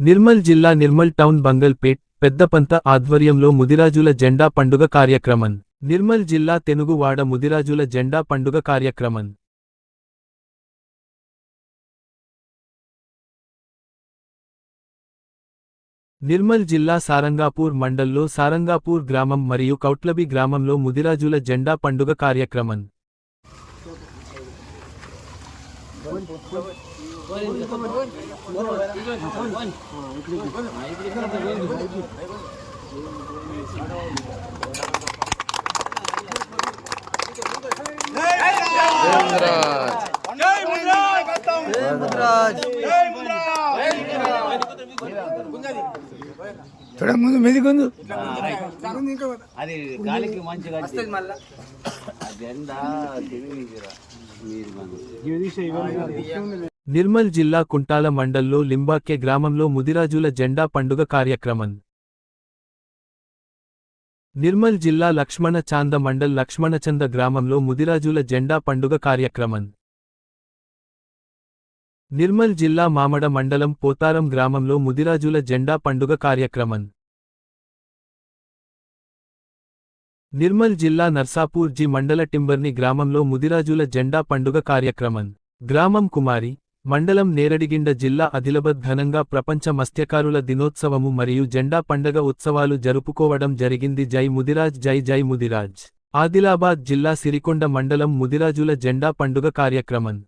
నిర్మల్ జిల్లా నిర్మల్ టౌన్ బంగల్పేట్ పెద్దపంత ఆధ్వర్యంలో ముదిరాజుల జెండా పండుగ కార్యక్రమం. నిర్మల్ జిల్లా తెనుగువాడ ముదిరాజుల జెండా పండుగ కార్యక్రమం. నిర్మల్ జిల్లా సారంగాపూర్ మండల్లో సారంగాపూర్ గ్రామం మరియు కౌట్లబి గ్రామంలో ముదిరాజుల జెండా పండుగ కార్యక్రమం. చూడ ముందు మెదికొందు అది గాలికి మంచిగా నిర్మల్ జిల్లా కుంటాల మండల్లో లింబాక్య గ్రామంలో ముదిరాజుల జెండా పండుగ కార్యక్రమం. నిర్మల్ జిల్లా లక్ష్మణ చాంద మండల్ లక్ష్మణచంద గ్రామంలో ముదిరాజుల జెండా పండుగ కార్యక్రమం. నిర్మల్ జిల్లా మామడ మండలం పోతారం గ్రామంలో ముదిరాజుల జెండా పండుగ కార్యక్రమం. నిర్మల్ జిల్లా నర్సాపూర్ జి మండల టింబర్ని గ్రామంలో ముదిరాజుల జెండా పండుగ కార్యక్రమం. గ్రామం కుమారి మండలం నేరడిగిండ జిల్లా అదిలబద్ ఘనంగా ప్రపంచ మత్స్యకారుల దినోత్సవము మరియు జెండా పండగ ఉత్సవాలు జరుపుకోవడం జరిగింది. జై ముదిరాజ్ జై జై ముదిరాజ్. ఆదిలాబాద్ జిల్లా సిరికొండ మండలం ముదిరాజుల జెండా పండుగ కార్యక్రమం.